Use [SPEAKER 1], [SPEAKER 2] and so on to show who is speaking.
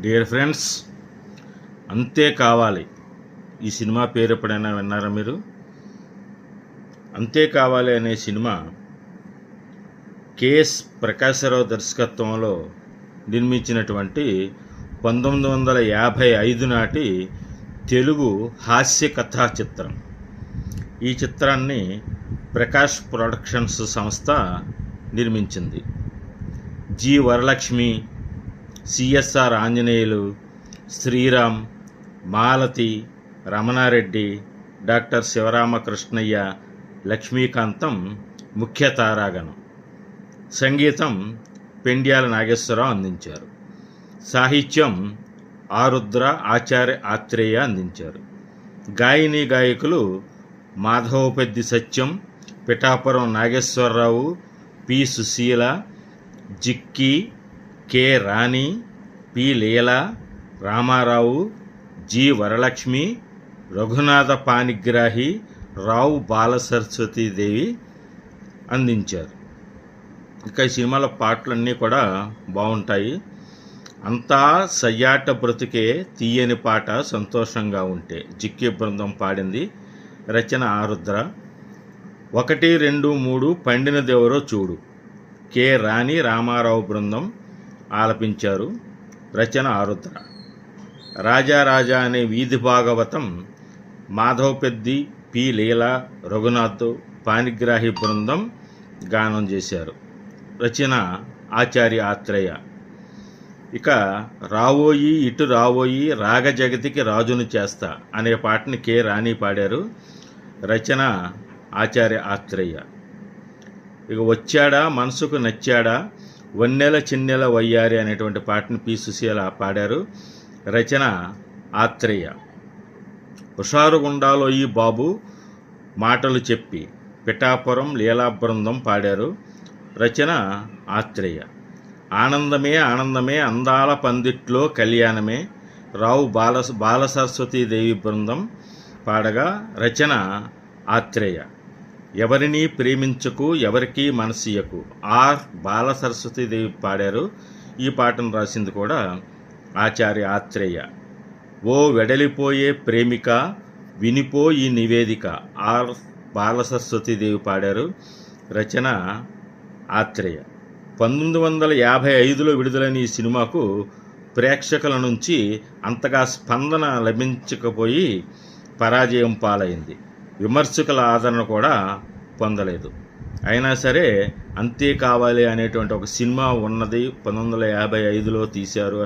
[SPEAKER 1] Dear friends అంతే కావాలి. ఈ సినిమా పేరు ఎప్పుడైనా విన్నారా మీరు? అంతే కావాలి అనే సినిమా కేఎస్ ప్రకాశరావు దర్శకత్వంలో నిర్మించినటువంటి పంతొమ్మిది వందల యాభై ఐదు నాటి తెలుగు హాస్య కథా చిత్రం. ఈ చిత్రాన్ని ప్రకాష్ ప్రొడక్షన్స్ సంస్థ నిర్మించింది. G Varalakshmi CSR Anjaneyulu Sriram Malathi Ramana Reddy doctor Sivaramakrishnaiah Lakshmikantham ముఖ్య తారాగణం. సంగీతం పెండ్యాల నాగేశ్వరరావు అందించారు. సాహిత్యం ఆరుద్ర ఆచార్య ఆత్రేయ అందించారు. గాయని గాయకులు Madhavapeddi Satyam Pithapuram Nageswara Rao P Susheela Jikki K Rani P Leela Rama Rao G Varalakshmi Raghunatha Panigrahi Rao Balasaraswathi Devi అందించారు. ఇక ఈ సినిమాలో పాటలన్నీ కూడా బాగుంటాయి. అంతా సయ్యాట బ్రతుకే తీయని పాట సంతోషంగా ఉంటే జిక్కి బృందం పాడింది రచన ఆరుద్ర. ఒకటి రెండు మూడు పండినదెవరో చూడు. కె రాణి రామారావు బృందం. ఆలపించారు. రచన ఆరుద్ర. రాజారాజా అనే వీధి భాగవతం మాధవ్ పెద్ది పి. లీల రఘునాథ్ పానిగ్రాహి బృందం గానం చేశారు. రచన ఆచార్య ఆత్రేయ. ఇక రావోయి ఇటు రావోయి రాగ జగతికి రాజును చేస్తా అనే పాటని కె. రాణి పాడారు. రచన ఆచార్య ఆత్రేయ. ఇక వచ్చాడా మనసుకు నచ్చాడా? వన్నెల చిన్నెల వయ్యారి అనేటువంటి పాటని పి. సుశీల పాడారు. రచన ఆత్రేయ. హుషారుగుండాలో ఈ బాబు మాటలు చెప్పి పిఠాపురం లీలా బృందం పాడారు. రచన ఆత్రేయ. ఆనందమే ఆనందమే అందాల పందిట్లో కళ్యాణమే రావు బాల బాలసరస్వతీదేవి బృందం పాడగా రచన ఆత్రేయ. ఎవరిని ప్రేమించకు ఎవరికి మనసియకు ఆర్. బాలసరస్వతీదేవి పాడారు. ఈ పాటను రాసింది కూడా ఆచార్య ఆత్రేయ. ఓ వెడలిపోయే ప్రేమిక వినిపో ఈ నివేదిక. ఆర్. బాలసరస్వతీదేవి పాడారు. రచన ఆత్రేయ. పంతొమ్మిది వందల యాభై ఐదులో విడుదలైన ఈ సినిమాకు ప్రేక్షకుల నుంచి అంతగా స్పందన లభించకపోయి పరాజయం పాలైంది. విమర్శకుల ఆదరణ కూడా పొందలేదు. అయినా సరే అంతే కావాలి అనేటువంటి ఒక సినిమా ఉన్నది పంతొమ్మిది వందల యాభై ఐదులో తీశారు